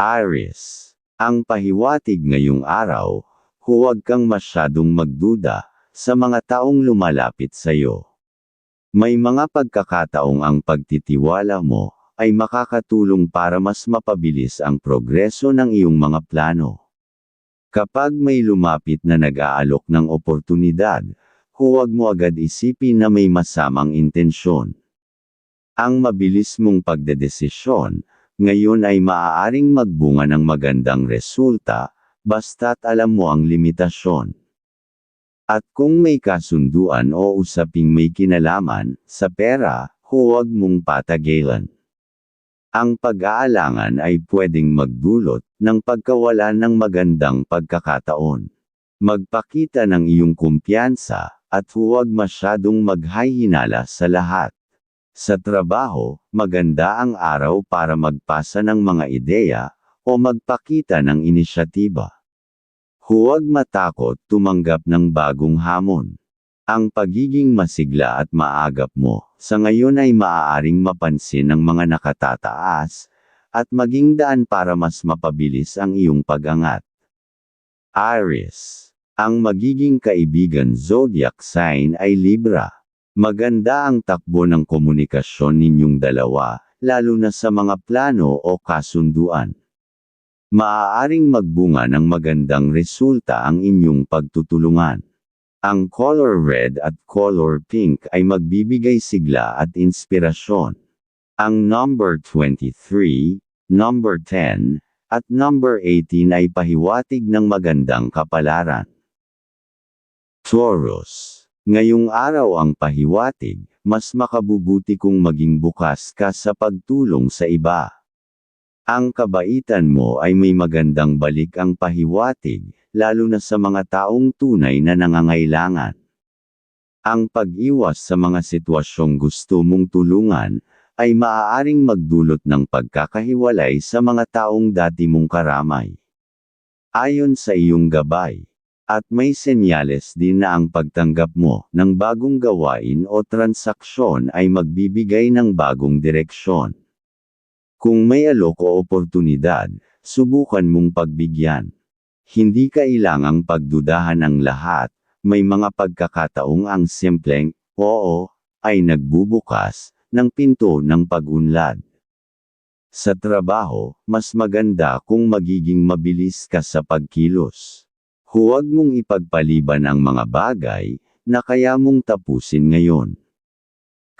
Aries. Ang pahiwatig ngayong araw, huwag kang masyadong magduda sa mga taong lumalapit sa iyo. May mga pagkakataong ang pagtitiwala mo ay makakatulong para mas mapabilis ang progreso ng iyong mga plano. Kapag may lumapit na nag-aalok ng oportunidad, huwag mo agad isipin na may masamang intensyon. Ang mabilis mong pagdedesisyon, ngayon ay maaaring magbunga ng magandang resulta, basta't alam mo ang limitasyon. At kung may kasunduan o usaping may kinalaman sa pera, huwag mong patagilan. Ang pag-aalangan ay pwedeng magdulot ng pagkawalan ng magandang pagkakataon. Magpakita ng iyong kumpiyansa, at huwag masyadong maghahinala sa lahat. Sa trabaho, maganda ang araw para magpasa ng mga ideya, o magpakita ng inisyatiba. Huwag matakot tumanggap ng bagong hamon. Ang pagiging masigla at maagap mo, sa ngayon ay maaaring mapansin ng mga nakatataas, at maging daan para mas mapabilis ang iyong pagangat. Aries. Ang magiging kaibigan zodiac sign ay Libra. Maganda ang takbo ng komunikasyon ninyong dalawa, lalo na sa mga plano o kasunduan. Maaaring magbunga ng magandang resulta ang inyong pagtutulungan. Ang color red at color pink ay magbibigay sigla at inspirasyon. Ang number 23, number 10, at number 18 ay pahiwatig ng magandang kapalaran. Taurus. Ngayong araw ang pahiwatig, mas makabubuti kung maging bukas ka sa pagtulong sa iba. Ang kabaitan mo ay may magandang balik ang pahiwatig, lalo na sa mga taong tunay na nangangailangan. Ang pag-iwas sa mga sitwasyong gusto mong tulungan, ay maaaring magdulot ng pagkakahiwalay sa mga taong dati mong karamay. Ayon sa iyong gabay, at may senyales din na ang pagtanggap mo ng bagong gawain o transaksyon ay magbibigay ng bagong direksyon. Kung may alok o oportunidad, subukan mong pagbigyan. Hindi kailangang pagdudahan ang lahat, may mga pagkakataong ang simpleng, oo, ay nagbubukas, ng pinto ng pag-unlad. Sa trabaho, mas maganda kung magiging mabilis ka sa pagkilos. Huwag mong ipagpaliban ang mga bagay, na kaya mong tapusin ngayon.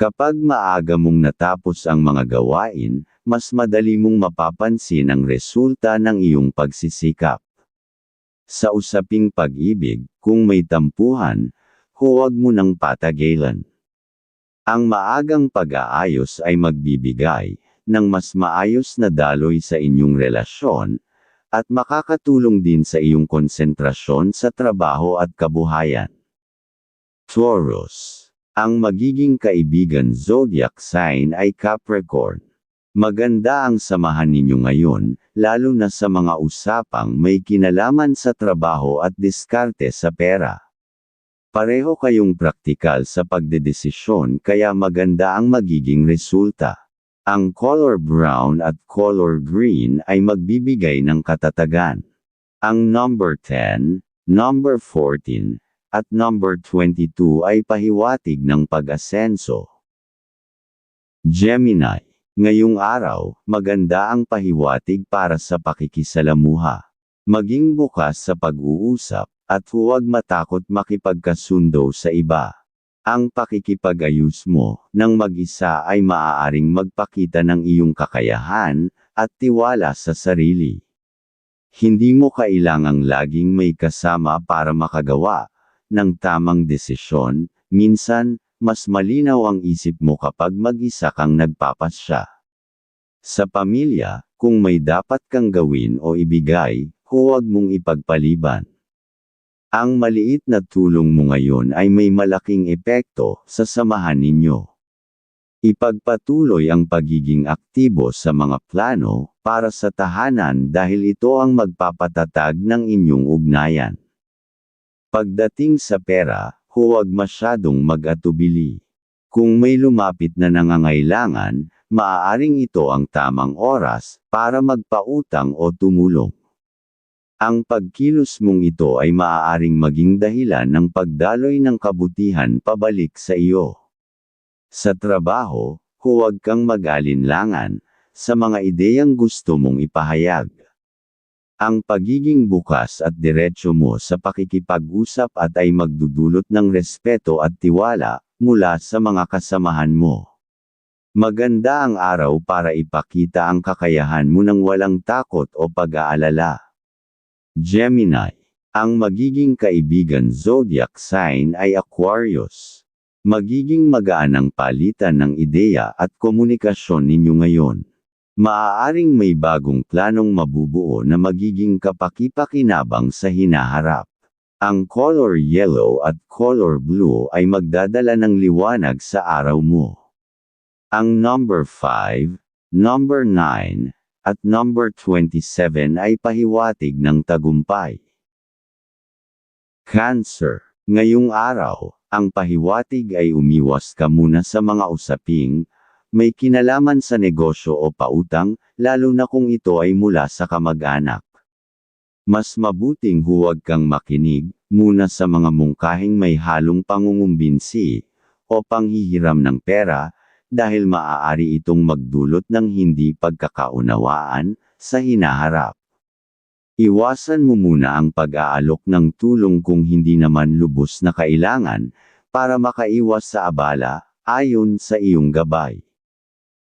Kapag maaga mong natapos ang mga gawain, mas madali mong mapapansin ang resulta ng iyong pagsisikap. Sa usaping pag-ibig, kung may tampuhan, huwag mo nang patagilan. Ang maagang pag-aayos ay magbibigay ng mas maayos na daloy sa inyong relasyon, at makakatulong din sa iyong konsentrasyon sa trabaho at kabuhayan. Taurus. Ang magiging kaibigan zodiac sign ay Capricorn. Maganda ang samahan ninyo ngayon, lalo na sa mga usapang may kinalaman sa trabaho at diskarte sa pera. Pareho kayong praktikal sa pagdedesisyon kaya maganda ang magiging resulta. Ang color brown at color green ay magbibigay ng katatagan. Ang number 10, number 14, at number 22 ay pahiwatig ng pag-asenso. Gemini. Ngayong araw, maganda ang pahiwatig para sa pakikisalamuha. Maging bukas sa pag-uusap, at huwag matakot makipagkasundo sa iba. Ang pakikipag-ayos mo, ng mag-isa ay maaaring magpakita ng iyong kakayahan, at tiwala sa sarili. Hindi mo kailangang laging may kasama para makagawa, ng tamang desisyon, minsan, mas malinaw ang isip mo kapag mag-isa kang nagpapasya. Sa pamilya, kung may dapat kang gawin o ibigay, huwag mong ipagpaliban. Ang maliit na tulong mo ngayon ay may malaking epekto sa samahan ninyo. Ipagpatuloy ang pagiging aktibo sa mga plano para sa tahanan dahil ito ang magpapatatag ng inyong ugnayan. Pagdating sa pera, huwag masyadong mag-atubili. Kung may lumapit na nangangailangan, maaaring ito ang tamang oras para magpautang o tumulong. Ang pagkilos mong ito ay maaaring maging dahilan ng pagdaloy ng kabutihan pabalik sa iyo. Sa trabaho, huwag kang mag-alinlangan sa mga ideyang gusto mong ipahayag. Ang pagiging bukas at diretso mo sa pakikipag-usap at ay magdudulot ng respeto at tiwala mula sa mga kasamahan mo. Maganda ang araw para ipakita ang kakayahan mo ng walang takot o pag-aalala. Gemini. Ang magiging kaibigan zodiac sign ay Aquarius. Magiging magaan ang palitan ng ideya at komunikasyon ninyo ngayon. Maaaring may bagong planong mabubuo na magiging kapaki-pakinabang sa hinaharap. Ang color yellow at color blue ay magdadala ng liwanag sa araw mo. Ang number 5, number 9, at number 27 ay pahiwatig ng tagumpay. Cancer. Ngayong araw, ang pahiwatig ay umiwas ka muna sa mga usaping, may kinalaman sa negosyo o pautang, lalo na kung ito ay mula sa kamag-anak. Mas mabuting huwag kang makinig, muna sa mga mungkahing may halong pangungumbinsi, o panghihiram ng pera, dahil maaari itong magdulot ng hindi pagkakaunawaan, sa hinaharap. Iwasan mo muna ang pag-aalok ng tulong kung hindi naman lubos na kailangan, para makaiwas sa abala, ayon sa iyong gabay.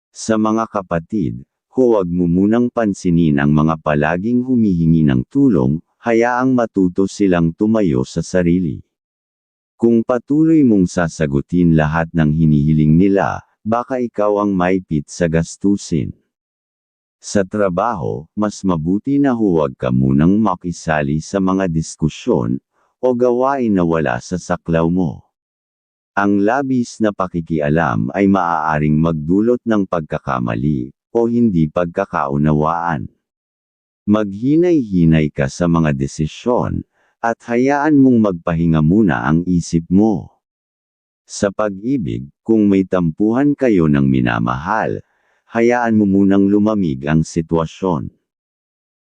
Sa mga kapatid, huwag mo munang pansinin ang mga palaging humihingi ng tulong, hayaang matuto silang tumayo sa sarili. Kung patuloy mong sasagutin lahat ng hinihiling nila, baka ikaw ang maipit sa gastusin. Sa trabaho, mas mabuti na huwag ka munang makisali sa mga diskusyon, o gawain na wala sa saklaw mo. Ang labis na pakikialam ay maaaring magdulot ng pagkakamali, o hindi pagkakaunawaan. Maghinay-hinay ka sa mga desisyon, at hayaan mong magpahinga muna ang isip mo. Sa pag-ibig, kung may tampuhan kayo ng minamahal, hayaan mo munang lumamig ang sitwasyon.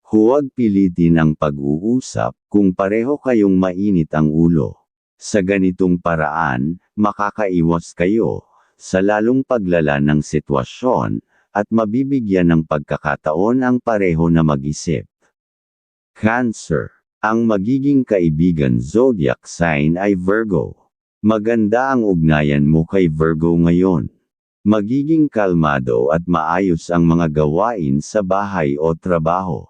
Huwag pilitin ang pag-uusap kung pareho kayong mainit ang ulo. Sa ganitong paraan, makakaiwas kayo sa lalong paglala ng sitwasyon at mabibigyan ng pagkakataon ang pareho na mag-isip. Cancer. Ang magiging kaibigan zodiac sign ay Virgo. Maganda ang ugnayan mo kay Virgo ngayon. Magiging kalmado at maayos ang mga gawain sa bahay o trabaho.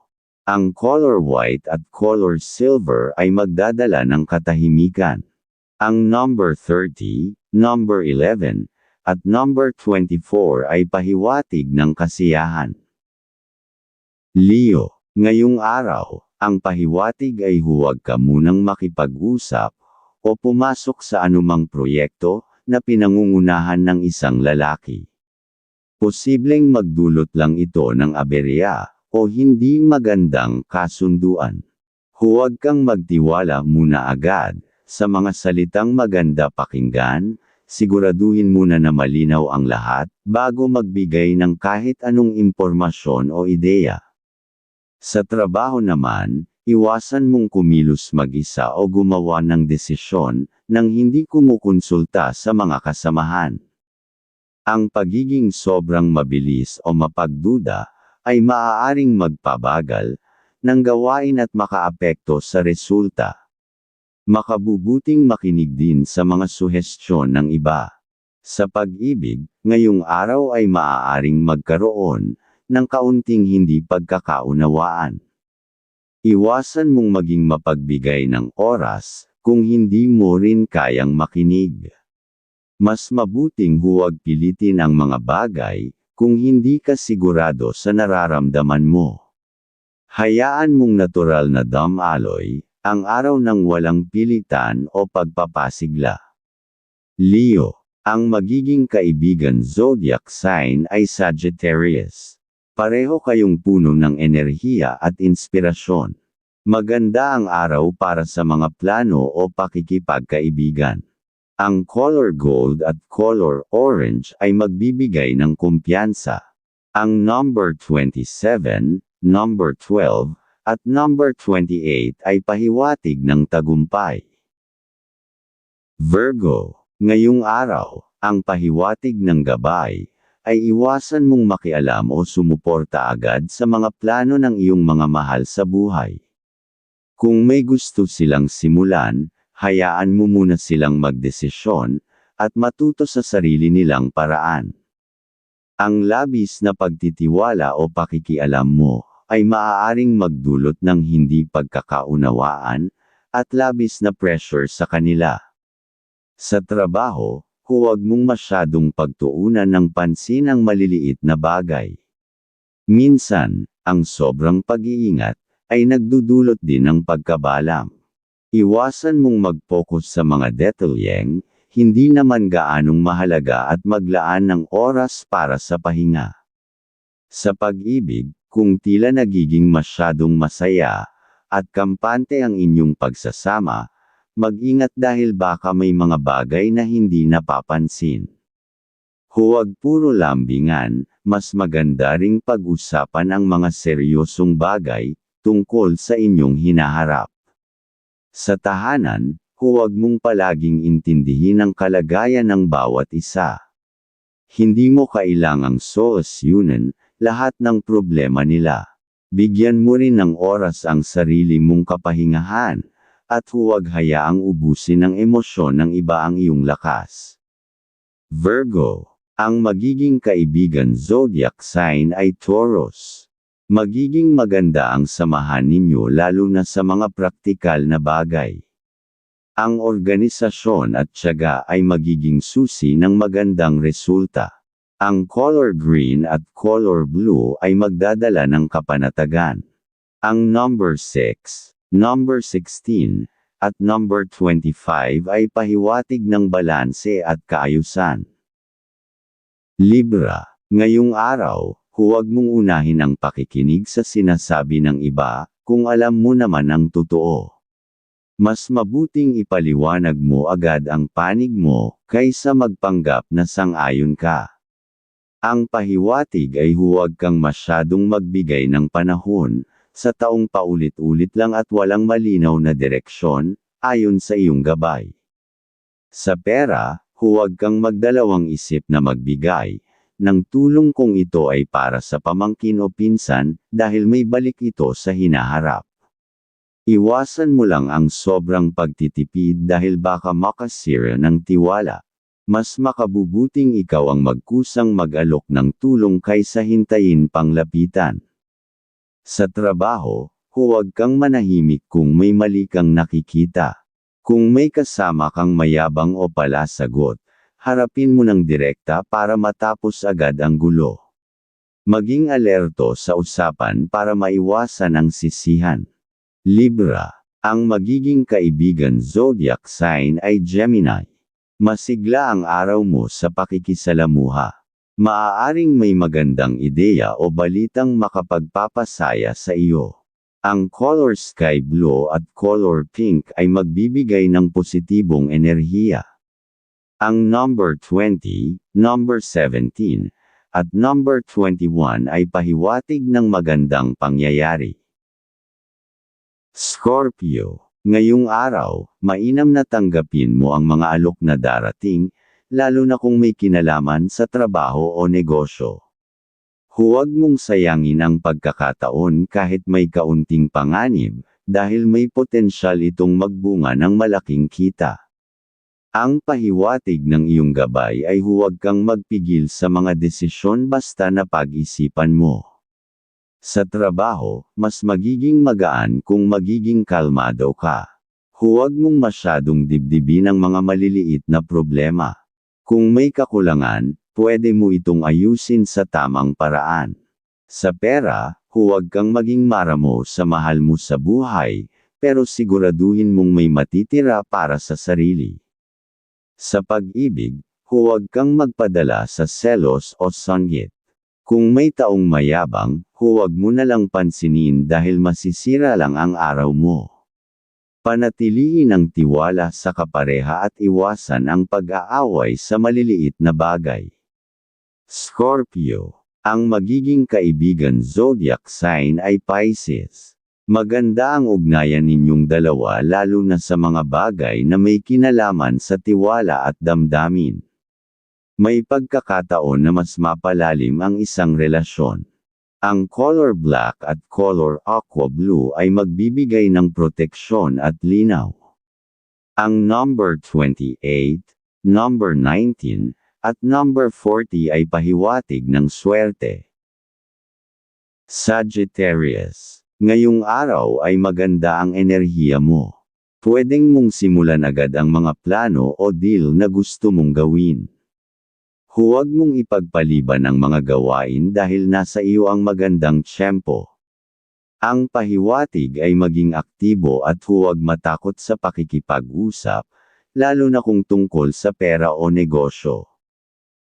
Ang color white at color silver ay magdadala ng katahimikan. Ang number 30, number 11, at number 24 ay pahiwatig ng kasiyahan. Leo, ngayong araw, ang pahiwatig ay huwag ka munang makipag-usap, o pumasok sa anumang proyekto, na pinangungunahan ng isang lalaki. Posibleng magdulot lang ito ng aberya, o hindi magandang kasunduan. Huwag kang magtiwala muna agad, sa mga salitang maganda pakinggan, siguraduhin muna na malinaw ang lahat, bago magbigay ng kahit anong impormasyon o ideya. Sa trabaho naman, iwasan mong kumilos mag-isa o gumawa ng desisyon, nang hindi kumukonsulta sa mga kasamahan. Ang pagiging sobrang mabilis o mapagduda, ay maaaring magpabagal, ng gawain at makaapekto sa resulta. Makabubuting makinig din sa mga suhestyon ng iba. Sa pag-ibig, ngayong araw ay maaaring magkaroon ng kaunting hindi pagkakaunawaan. Iwasan mong maging mapagbigay ng oras kung hindi mo rin kayang makinig. Mas mabuting huwag pilitin ang mga bagay kung hindi ka sigurado sa nararamdaman mo. Hayaan mong natural na damaloy ang araw ng walang pilitan o pagpapasigla. Leo, ang magiging kaibigan zodiac sign ay Sagittarius. Pareho kayong puno ng enerhiya at inspirasyon. Maganda ang araw para sa mga plano o pakikipagkaibigan. Ang color gold at color orange ay magbibigay ng kumpiyansa. Ang number 27, number 12, at number 28 ay pahiwatig ng tagumpay. Virgo, ngayong araw, ang pahiwatig ng gabay, ay iwasan mong makialam o sumuporta agad sa mga plano ng iyong mga mahal sa buhay. Kung may gusto silang simulan, hayaan mo muna silang magdesisyon, at matuto sa sarili nilang paraan. Ang labis na pagtitiwala o pakikialam mo, ay maaaring magdulot ng hindi pagkakaunawaan, at labis na pressure sa kanila. Sa trabaho, huwag mong masyadong pagtuunan ng pansin ang maliliit na bagay. Minsan, ang sobrang pag-iingat, ay nagdudulot din ng pagkabalam. Iwasan mong mag-focus sa mga detalyeng, hindi naman gaanong mahalaga at maglaan ng oras para sa pahinga. Sa pag-ibig, kung tila nagiging masyadong masaya, at kampante ang inyong pagsasama, mag-ingat dahil baka may mga bagay na hindi napapansin. Huwag puro lambingan, mas maganda ring pag-usapan ang mga seryosong bagay, tungkol sa inyong hinaharap. Sa tahanan, huwag mong palaging intindihin ang kalagayan ng bawat isa. Hindi mo kailangang sosyunan lahat ng problema nila. Bigyan mo rin ng oras ang sarili mong kapahingahan, at huwag hayaang ubusin ng emosyon ng iba ang iyong lakas. Virgo, ang magiging kaibigan zodiac sign ay Taurus. Magiging maganda ang samahan ninyo lalo na sa mga praktikal na bagay. Ang organisasyon at tiyaga ay magiging susi ng magandang resulta. Ang color green at color blue ay magdadala ng kapanatagan. Ang number 6, number 16, at number 25 ay pahiwatig ng balanse at kaayusan. Libra, ngayong araw, huwag mong unahin ang pakikinig sa sinasabi ng iba, kung alam mo naman ang totoo. Mas mabuting ipaliwanag mo agad ang panig mo, kaysa magpanggap na sang-ayon ka. Ang pahiwatig ay huwag kang masyadong magbigay ng panahon, sa taong paulit-ulit lang at walang malinaw na direksyon, ayon sa iyong gabay. Sa pera, huwag kang magdalawang isip na magbigay, ng tulong kung ito ay para sa pamangkin o pinsan, dahil may balik ito sa hinaharap. Iwasan mo lang ang sobrang pagtitipid dahil baka makasira ng tiwala. Mas makabubuting ikaw ang magkusang mag-alok ng tulong kaysa hintayin panglapitan. Sa trabaho, huwag kang manahimik kung may mali kang nakikita. Kung may kasama kang mayabang o palasagot, harapin mo ng direkta para matapos agad ang gulo. Maging alerto sa usapan para maiwasan ang sisihan. Libra, ang magiging kaibigan zodiac sign ay Gemini. Masigla ang araw mo sa pakikisalamuha. Maaaring may magandang ideya o balitang makapagpapasaya sa iyo. Ang color sky blue at color pink ay magbibigay ng positibong enerhiya. Ang number 20, number 17, at number 21 ay pahiwatig ng magandang pangyayari. Scorpio, ngayong araw, mainam na tanggapin mo ang mga alok na darating, lalo na kung may kinalaman sa trabaho o negosyo. Huwag mong sayangin ang pagkakataon kahit may kaunting panganib, dahil may potensyal itong magbunga ng malaking kita. Ang pahiwatig ng iyong gabay ay huwag kang magpigil sa mga desisyon basta na pag-isipan mo. Sa trabaho, mas magiging magaan kung magiging kalmado ka. Huwag mong masyadong dibdibin ang mga maliliit na problema. Kung may kakulangan, pwede mo itong ayusin sa tamang paraan. Sa pera, huwag kang maging maramo sa mahal mo sa buhay, pero siguraduhin mong may matitira para sa sarili. Sa pag-ibig, huwag kang magpadala sa selos o sanggit. Kung may taong mayabang, huwag mo na lang pansinin dahil masisira lang ang araw mo. Panatilihin ang tiwala sa kapareha at iwasan ang pag-aaway sa maliliit na bagay. Scorpio. Ang magiging kaibigan zodiac sign ay Pisces. Maganda ang ugnayan ninyong dalawa lalo na sa mga bagay na may kinalaman sa tiwala at damdamin. May pagkakataon na mas mapalalim ang isang relasyon. Ang color black at color aqua blue ay magbibigay ng proteksyon at linaw. Ang number 28, number 19, at number 40 ay pahiwatig ng swerte. Sagittarius. Ngayong araw ay maganda ang enerhiya mo. Pwedeng mong simulan agad ang mga plano o deal na gusto mong gawin. Huwag mong ipagpaliban ang mga gawain dahil nasa iyo ang magandang tiyempo. Ang pahiwatig ay maging aktibo at huwag matakot sa pakikipag-usap, lalo na kung tungkol sa pera o negosyo.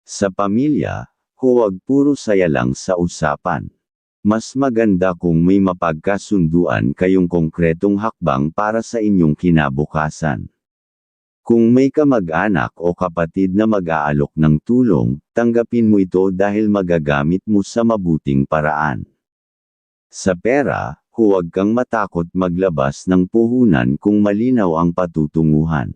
Sa pamilya, huwag puro saya lang sa usapan. Mas maganda kung may mapagkasunduan kayong konkretong hakbang para sa inyong kinabukasan. Kung may kamag-anak o kapatid na mag-aalok ng tulong, tanggapin mo ito dahil magagamit mo sa mabuting paraan. Sa pera, huwag kang matakot maglabas ng puhunan kung malinaw ang patutunguhan.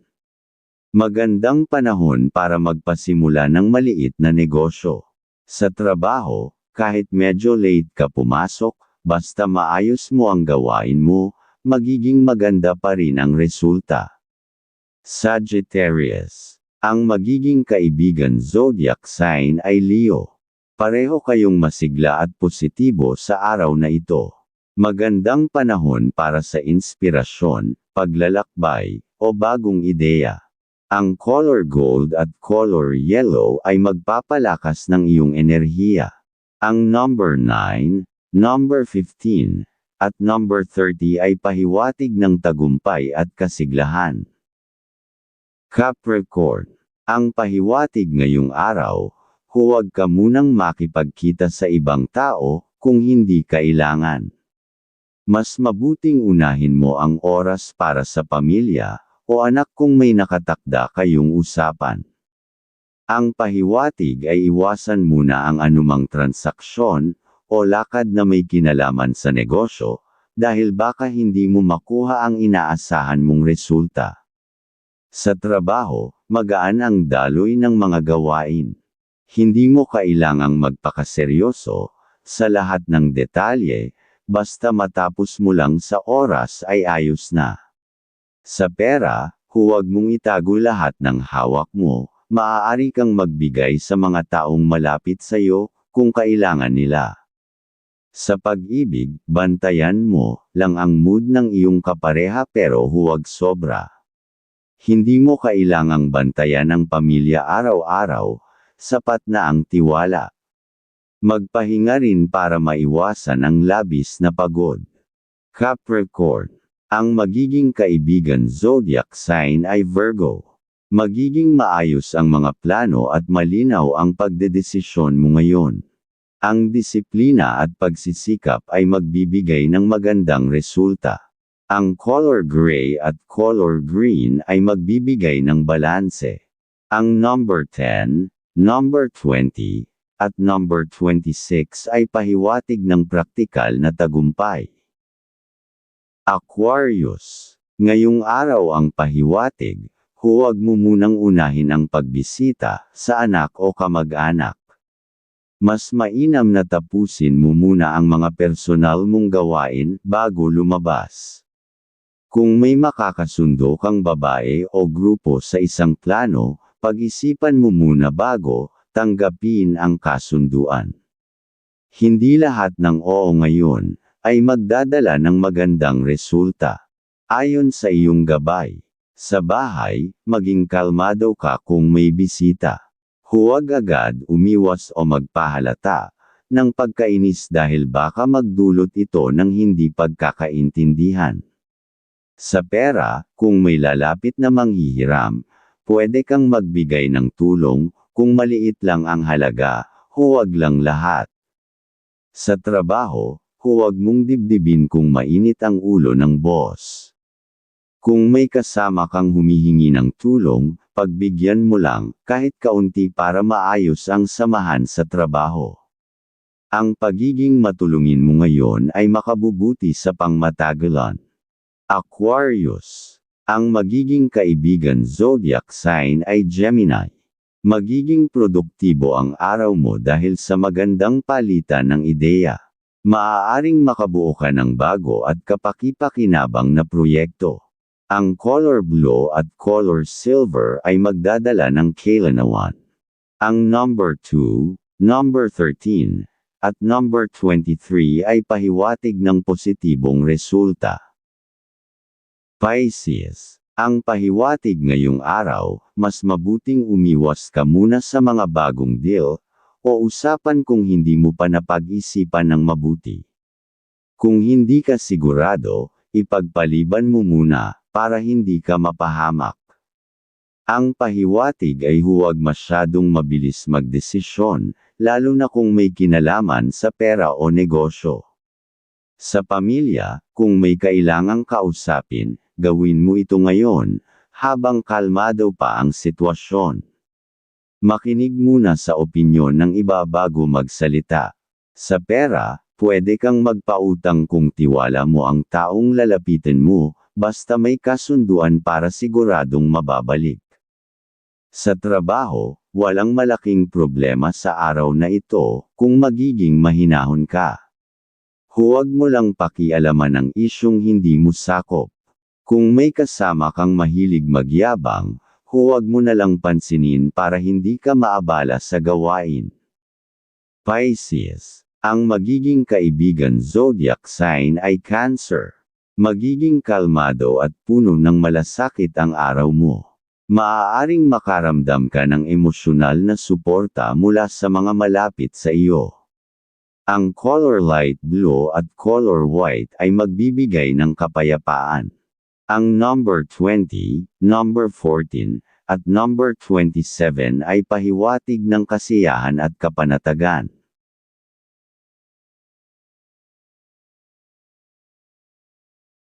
Magandang panahon para magpasimula ng maliit na negosyo. Sa trabaho, kahit medyo late ka pumasok, basta maayos mo ang gawain mo, magiging maganda pa rin ang resulta. Sagittarius. Ang magiging kaibigan zodiac sign ay Leo. Pareho kayong masigla at positibo sa araw na ito. Magandang panahon para sa inspirasyon, paglalakbay, o bagong ideya. Ang color gold at color yellow ay magpapalakas ng iyong enerhiya. Ang number 9, number 15, at number 30 ay pahiwatig ng tagumpay at kasiglahan. Capricorn. Ang pahiwatig ngayong araw, huwag ka munang makipagkita sa ibang tao, kung hindi kailangan. Mas mabuting unahin mo ang oras para sa pamilya, o anak kung may nakatakda kayong usapan. Ang pahiwatig ay iwasan muna ang anumang transaksyon, o lakad na may kinalaman sa negosyo, dahil baka hindi mo makuha ang inaasahan mong resulta. Sa trabaho, magaan ang daloy ng mga gawain. Hindi mo kailangang magpakaseryoso, sa lahat ng detalye, basta matapos mo lang sa oras ay ayos na. Sa pera, huwag mong itago lahat ng hawak mo, maaari kang magbigay sa mga taong malapit sa iyo, kung kailangan nila. Sa pag-ibig, bantayan mo lang ang mood ng iyong kapareha pero huwag sobra. Hindi mo kailangang bantayan ang pamilya araw-araw, sapat na ang tiwala. Magpahinga rin para maiwasan ang labis na pagod. Capricorn ang magiging kaibigan zodiac sign ay Virgo. Magiging maayos ang mga plano at malinaw ang pagdedesisyon mo ngayon. Ang disiplina at pagsisikap ay magbibigay ng magandang resulta. Ang color gray at color green ay magbibigay ng balanse. Ang number 10, number 20, at number 26 ay pahiwatig ng praktikal na tagumpay. Aquarius. Ngayong araw ang pahiwatig, huwag mo munang unahin ang pagbisita sa anak o kamag-anak. Mas mainam na tapusin mo muna ang mga personal mong gawain bago lumabas. Kung may makakasundo kang babae o grupo sa isang plano, pag-isipan mo muna bago tanggapin ang kasunduan. Hindi lahat ng oo ngayon, ay magdadala ng magandang resulta. Ayon sa iyong gabay. Sa bahay, maging kalmado ka kung may bisita. Huwag agad umiwas o magpahalata ng pagkainis dahil baka magdulot ito ng hindi pagkakaintindihan. Sa pera, kung may lalapit na manghihiram, pwede kang magbigay ng tulong, kung maliit lang ang halaga, huwag lang lahat. Sa trabaho, huwag mong dibdibin kung mainit ang ulo ng boss. Kung may kasama kang humihingi ng tulong, pagbigyan mo lang, kahit kaunti para maayos ang samahan sa trabaho. Ang pagiging matulungin mo ngayon ay makabubuti sa pangmatagalan. Aquarius. Ang magiging kaibigan zodiac sign ay Gemini. Magiging produktibo ang araw mo dahil sa magandang palitan ng ideya. Maaaring makabuo ka ng bago at kapaki-pakinabang na proyekto. Ang color blue at color silver ay magdadala ng kailanawan. Ang number 2, number 13, at number 23 ay pahiwatig ng positibong resulta. Pisces. Ang pahiwatig ngayong araw, mas mabuting umiwas ka muna sa mga bagong deal, o usapan kung hindi mo pa napag-isipan ng mabuti. Kung hindi ka sigurado, ipagpaliban mo muna, para hindi ka mapahamak. Ang pahiwatig ay huwag masyadong mabilis magdesisyon, lalo na kung may kinalaman sa pera o negosyo. Sa pamilya, kung may kailangang kausapin, gawin mo ito ngayon, habang kalmado pa ang sitwasyon. Makinig muna sa opinyon ng iba bago magsalita. Sa pera, pwede kang magpautang kung tiwala mo ang taong lalapitin mo, basta may kasunduan para siguradong mababalik. Sa trabaho, walang malaking problema sa araw na ito, kung magiging mahinahon ka. Huwag mo lang pakialaman ang isyong hindi mo sakop. Kung may kasama kang mahilig magyabang, huwag mo na lang pansinin para hindi ka maabala sa gawain. Pisces. Ang magiging kaibigan zodiac sign ay Cancer. Magiging kalmado at puno ng malasakit ang araw mo. Maaaring makaramdam ka ng emosyonal na suporta mula sa mga malapit sa iyo. Ang color light blue at color white ay magbibigay ng kapayapaan. Ang number 20, number 14, at number 27 ay pahiwatig ng kasiyahan at kapanatagan.